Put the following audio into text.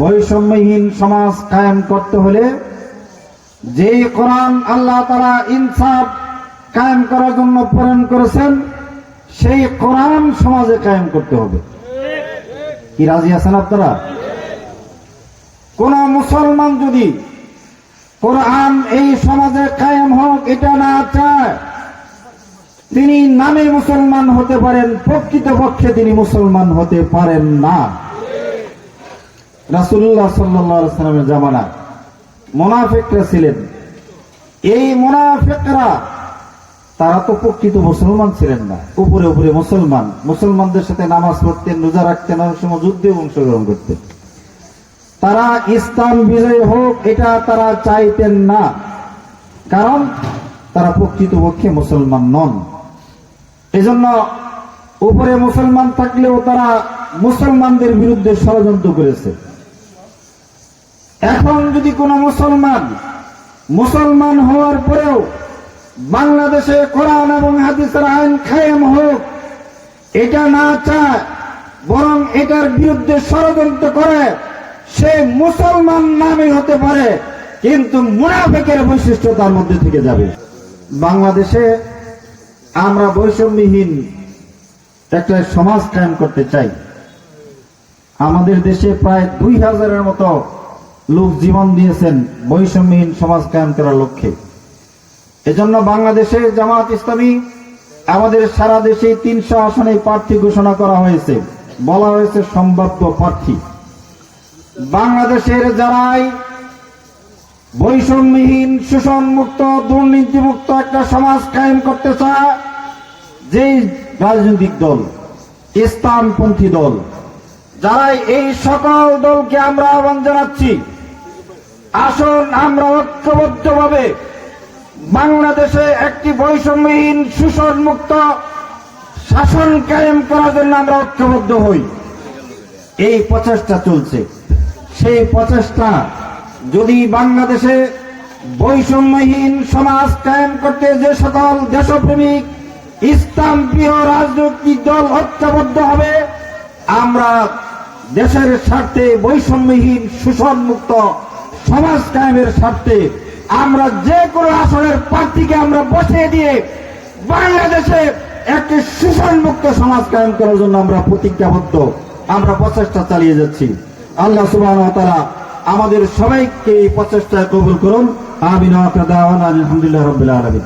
বৈষম্যহীন সমাজ কায়েম করতে হলে যে কোরআন আল্লাহ তারা ইনসাফ কায়েম করার জন্য প্রেরণ করেছেন, সেই কোরআন সমাজে কায়েম করতে হবে। কি রাজি আছেন আপনারা? কোন মুসলমান যদি কোরআন এই সমাজে কায়েম হোক, এটা না চায়, তিনি নামে মুসলমান হতে পারেন, প্রকৃতপক্ষে তিনি মুসলমান হতে পারেন না। রাসুল্লাহ সাল্লামের জামানা মোনাফেকরা ছিলেন। এই মোনাফেকরা, তারা তো প্রকৃত মুসলমান ছিলেন না। উপরে উপরে মুসলমান। মুসলমানদের সাথে নামাজ পড়তেন, রোজা রাখতেন সময় যুদ্ধে অংশগ্রহণ করতেন। তারা ইসলাম বিজয় হোক, এটা তারা চাইতেন না। কারণ তারা প্রকৃতপক্ষে মুসলমান নন। এজন্য উপরে মুসলমান থাকলেও তারা মুসলমানদের বিরুদ্ধে ষড়যন্ত্র করেছে। এখন যদি কোনো মুসলমান মুসলমান হওয়ার পরেও বাংলাদেশে কোরআন এবং হাদিসের আইন কায়েম হোক, এটা না চায়, বরং এটার বিরুদ্ধে ষড়যন্ত্র করে, সে মুসলমান নামে হতে পারে, কিন্তু মুনাফেকের বৈশিষ্ট্য তার মধ্যে থেকে যাবে। বাংলাদেশে আমরা বৈষম্যহীন একটা সমাজ কায়েম করতে চাই। আমাদের দেশে প্রায় দুই হাজারের মতো লোক জীবন দিয়েছেন বৈষম্যহীন সমাজ কায়েম করার লক্ষ্যে। এজন্য বাংলাদেশের জামাত ইসলামী আমাদের সারা দেশে তিনশো আসনে প্রার্থী ঘোষণা করা হয়েছে। বলা হয়েছে সম্ভাব্য প্রার্থী। বাংলাদেশের যারাই বৈষম্যহীন শোষণ মুক্ত দুর্নীতিমুক্ত একটা সমাজ কায়েম করতে চায়, যেই রাজনৈতিক দল, ইসলামপন্থী দল যারা এই সকল দলকে আমরা আহ্বান জানাচ্ছি আসুন আমরা ঐক্যবদ্ধভাবে বাংলাদেশে একটি বৈষম্যহীন শোষণ মুক্ত শাসন কায়েম করার জন্য আমরা ঐক্যবদ্ধ হই। এই প্রচেষ্টা চলছে। সেই প্রচেষ্টা যদি বাংলাদেশে বৈষম্যহীন সমাজ কায়েম করতে যে সকল দেশপ্রেমিক, ইসলাম প্রিয় রাজনৈতিক দল ঐক্যবদ্ধ হবে, আমরা দেশের স্বার্থে বৈষম্যহীন শোষণ মুক্ত সমাজ কায়েমের স্বার্থে আমরা যে কোনো আসনের প্রার্থীকে আমরা বসিয়ে দিয়ে বাংলাদেশে একটি শোষণ মুক্ত সমাজ কায়েম করার জন্য আমরা প্রতিজ্ঞাবদ্ধ। আমরা প্রচেষ্টা চালিয়ে যাচ্ছি। আল্লাহ সুবাহ তারা আমাদের সবাইকে এই প্রচেষ্টায় কবুল করুন। আমিন আলহামদুলিল্লাহ রবিল্লা আলমিন।